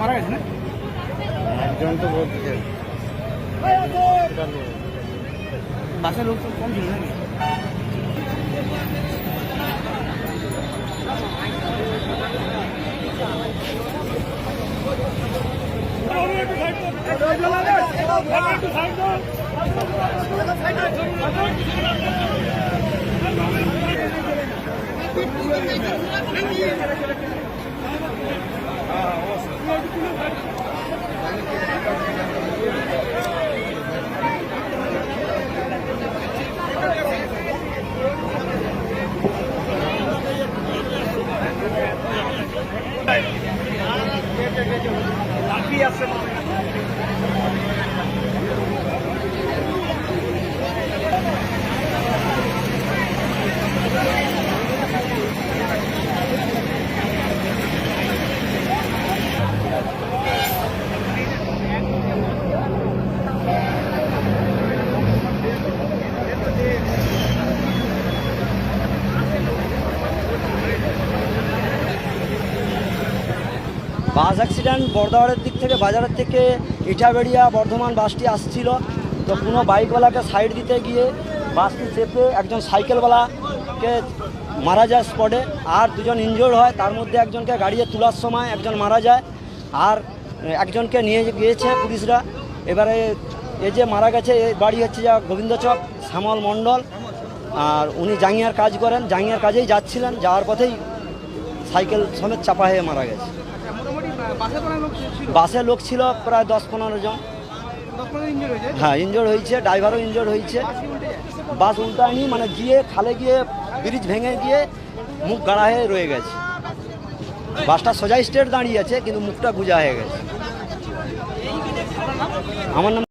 মারা গেছে না? একজন তো বলছে বাসের লোক কম ছিল নাকি? লাফিয়ে আসছে বাস অ্যাক্সিডেন্ট বর্ধমানের দিক থেকে, বাজারের থেকে ইটাবেড়িয়া বর্ধমান বাসটি আসছিল। তো কোনো বাইকওয়ালাকে সাইড দিতে গিয়ে বাসটি চেপে একজন সাইকেলওয়ালাকে মারা যায় স্পটে আর দুজন ইনজোর্ড হয়, তার মধ্যে একজনকে গাড়িতে তোলার সময় একজন মারা যায়। আর একজনকে নিয়ে গিয়েছে পুলিশরা। এবারে এ যে মারা গেছে এই বাড়ি হচ্ছে যা গোবিন্দচক শ্যামল মণ্ডল। আর উনি জাঙ্গিয়ার কাজ করেন। জাঙ্গিয়ার কাজেই যাচ্ছিলেন, যাওয়ার পথেই সাইকেল সমেত চাপা হয়ে মারা গেছে। বাসে লোক ছিল? প্রায় দশ পনেরো জন। হ্যাঁ ইনজোর হয়েছে ড্রাইভারও ইনজোর হয়েছে। বাস উল্টায়নি মানে গিয়ে খালে গিয়ে ব্রিজ ভেঙে গিয়ে মুখ গাড়া হয়ে রয়ে গেছে। বাসটা সোজা স্টেট দাঁড়িয়ে আছে কিন্তু মুখটা গুজা হয়ে গেছে। আমার নাম